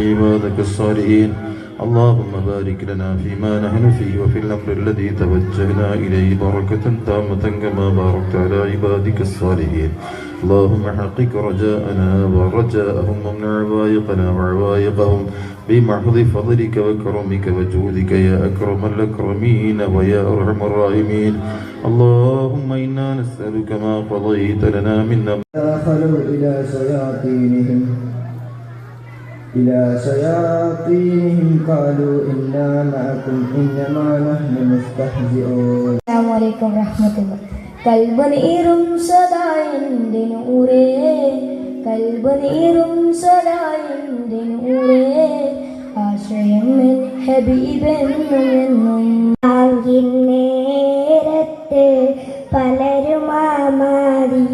عبادك الصالحين اللهم بارك لنا فيما نحن فيه وفي الأمر الذي توجهنا إليه بركة تامة كما باركت على عبادك الصالحين اللهم حقق رجاءنا ورجاءهم ومن عوائقنا وعوائقهم بمحض فضلك وكرمك وجودك يا أكرم الأكرمين ويا أرحم الراحمين اللهم إنا نسألك ما قضيت لنا من أمر دخلوا إلى شياطينهم إلى شياطينهم قالوا إنا معكم إنما نحن مستهزئون അസ്സാമലൈക്കും റഹ്മത്തുള്ള കൽബ് നീറും സദാ എൻ്റെ നൂറേ കൽബ് നീറും സദാ എൻ്റെ നൂറേ ആശ്രയം എൻ ഹബീബെന്നും എന്നും നേരത്ത്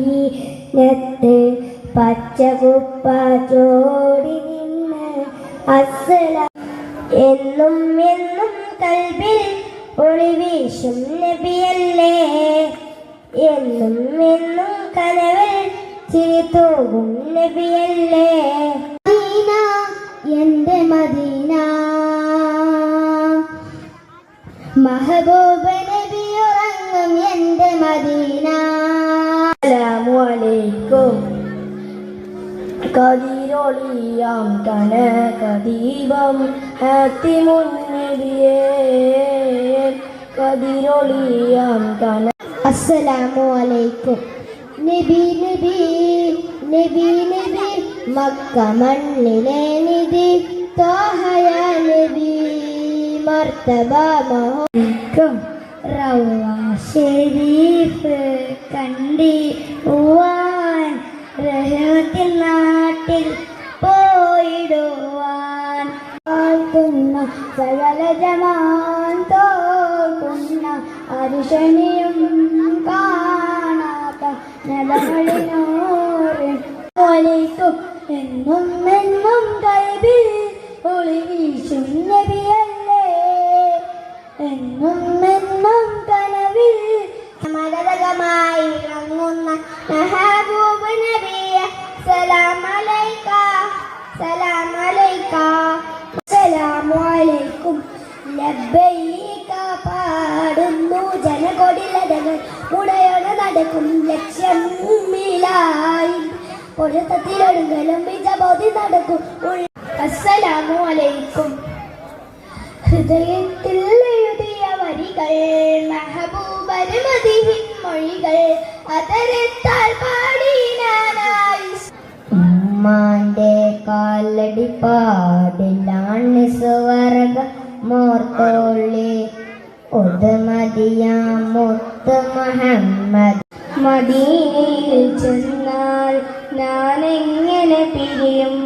പലരുമാമീനത്ത് പച്ചകുപ്പ ചോടി നിന്ന് അസ്സല എന്നും എന്നും കൽബിൽ ഒളിവീശും നബിയല്ലേ. എന്നും എന്നും കനവിൽ ചിരിത്തോകും നബിയല്ലേ. മദീന എന്റെ മദീന. മഹബൂബ നബി ഉറങ്ങും എന്റെ മദീന. അലൈക്കും. കതിരൊളിയാം കനകദീപം അത്തിമുന്നബിയേ കതിരൊളിയാം കന അസ്സലാമു അലൈക്കും നബി നബി നബി നബി മക്ക മണ്ണിലെ നിധി. തോഹയ നബി മർത്തബ മഹോക്കും റൗള ഷെരീഫ് കണ്ടി ഉവാൻ നാട്ടിൽ പോയിടുവാൻ തോൽക്കുന്ന സകല ജമാൻ തോൽക്കുന്ന അരിശനിയും കാണാത്ത നിലകളിനോറ് ഒലിക്കും എന്നും പാടുന്നു ജനകൊടിലടങ്ങൾ ഉടയോടെ നടക്കും. ലക്ഷ്യം മീലായി പൊരുത്തത്തിലൊടുങ്ങലും ബിജബോധി നടക്കും. അസ്സലാമു അലൈക്കും. ഹൃദയത്തിൽ എഴുതിയ വരികൾ മെഹബൂബരുമതിഹിൻ മൊഴികൾ അതരത്താൽ പാടി ഞാനായി ഉമ്മാന്റെ കാലടി പാടിലാണ് സ്വർഗ. മോർത്തോളി ഒതുമതിയാം മുത്ത് മുഹമ്മദ്. മദീനയിൽ ചെന്നാൽ ഞാൻ എങ്ങനെ പിരിയും?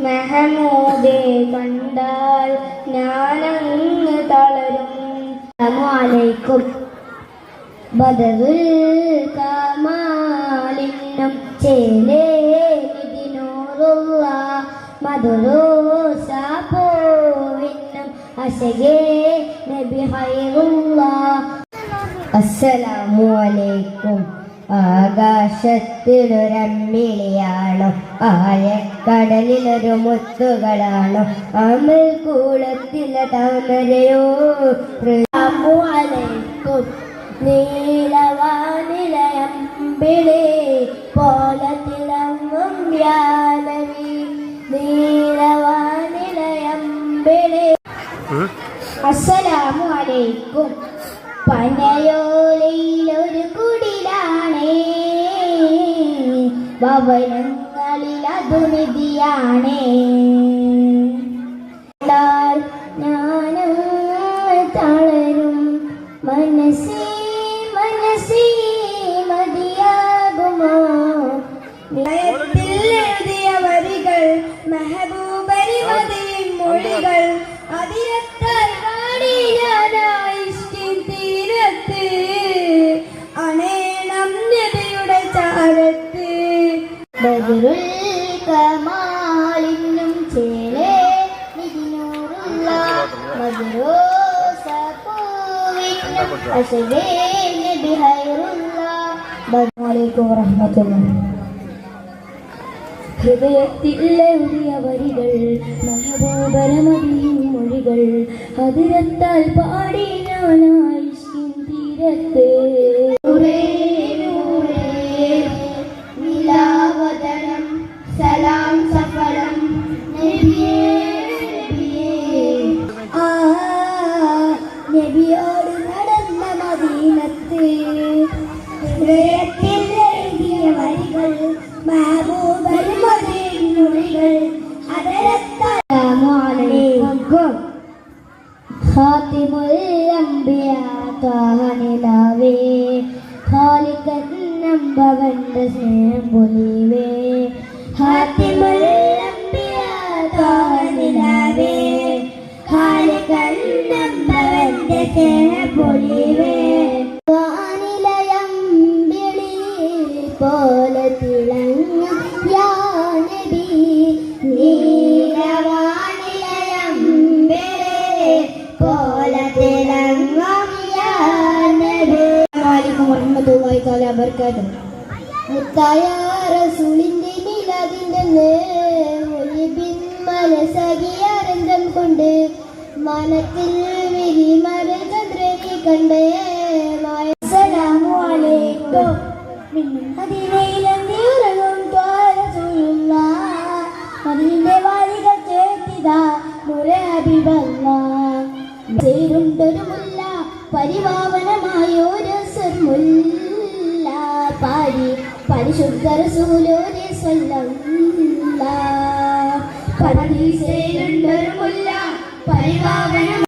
മെഹമൂദെ കണ്ടാൽ ഞാൻ അങ്ങ് തളരും. അസ്സലാമലൈക്കും ബദറുൽ ചേലേ ചേലേതിനൂറുള്ള മധുരോസ പോവിനും നബി ഹൈറുള്ള അസ്സലാമു അലൈക്കും ആകാശത്തിലൊരമ്മിളിയാണോ ആയക്കടലിലൊരു മുത്തുകളാണോ. അമൽ കൂളത്തിലെ താമരയോ? നീലവാനിലയമ്പിളി അസ്സലാമു അലൈക്കും. പനയോലയിലൊരു കുടിലാണേ. ഭവനങ്ങളിൽ അതു നിധിയാണേ. കമാലിനും ചേലേ നിതിനൂറുള്ള മധുരോസ പൂവിനും അശവേ നബി ഹൈറുള്ള അസ്സലാമു അലൈക്കും വറഹ്മത്തുള്ളാഹി ഹൃദയത്തിൽ എഴുതിയ വരികൾ മഹബൂബരമതിയും മൊഴികൾ അതിരത്താൽ പാടി ഞാനായിഷ്കിൻ തീരത്ത് സലാം സഫലം നബിയോട് നടന്ന മദീനത്ത്. ഹൃദയത്തിൽ നിലാവേ ഖാലിക്കൻ നമ്പവന്റെ സ്നേഹം പൊലിവേ നിലാവേ ഖാലിക്കൻ നമ്പവന്റെ സ്നേഹം പൊലിവേ മുത്തായ റസൂലിന്റെ മിലാദിന്റെ നേർമൊഴിബിൻ മനസകിയാനന്ദം കൊണ്ട് മനത്തിൽ വിരിമല ചന്ദ്രനെ കണ്ടേ. അസ്സലാമു അലൈക്കും. മദീനയിലെന്തി ഉറങ്ങും ത്വാരസൂലുള്ള മദീന്റെ വാലികൾ ചേർത്തിതാ നൂറെ ഹബീബല്ല ചേരുണ്ടൊരു പരിശുദ്ധ റസൂലോരെ സ്വല്ലല്ലാ പരദീസയിലുണ്ടൊരു മുല്ല പരിപാവനം